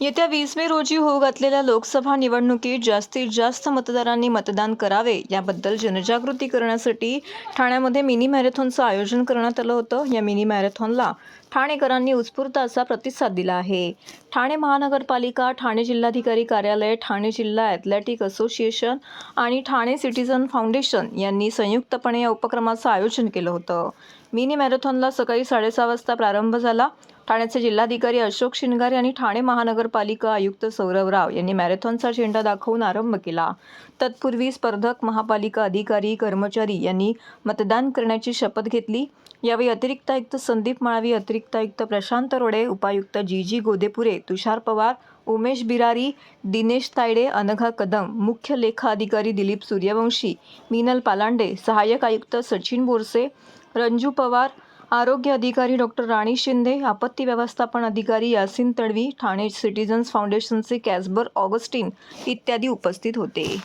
येत्या वीस मे रोजी होऊ घातलेल्या लोकसभा निवडणुकीत जास्तीत जास्त मतदारांनी मतदान करावे याबद्दल जनजागृती करण्यासाठी ठाण्यामध्ये मिनी मॅरेथॉनचं आयोजन करण्यात आलं होतं. या मिनी मॅरेथॉनला ठाणेकरांनी उत्स्फूर्त असा प्रतिसाद दिला आहे. ठाणे महानगरपालिका ठाणे जिल्हाधिकारी कार्यालय ठाणे जिल्हा ॲथलेटिक असोसिएशन आणि ठाणे सिटीजन फाउंडेशन यांनी संयुक्तपणे या उपक्रमाचं आयोजन केलं होतं. मिनी मॅरेथॉनला सकाळी साडेसहा वाजता प्रारंभ झाला. ठाण्याचे जिल्हाधिकारी अशोक शिनगारे आणि ठाणे महानगरपालिका आयुक्त सौरव राव यांनी मॅरेथॉनचा झेंडा दाखवून आरंभ केला. तत्पूर्वी स्पर्धक महापालिका अधिकारी कर्मचारी यांनी मतदान करण्याची शपथ घेतली. यावेळी अतिरिक्त आयुक्त संदीप माळवी अतिरिक्त आयुक्त प्रशांत रोडे उपायुक्त जी जी गोदेपुरे तुषार पवार उमेश बिरारी दिनेश तायडे अनघा कदम मुख्य लेखा अधिकारी दिलीप सूर्यवंशी मीनल पालांडे सहाय्यक आयुक्त सचिन बोरसे रंजू पवार आरोग्य अधिकारी डॉक्टर राणी शिंदे आपत्ती व्यवस्थापन अधिकारी यासिन तडवी ठाणे सिटीझन्स फाउंडेशनचे कॅसबर ऑगस्टिन इत्यादी उपस्थित होते.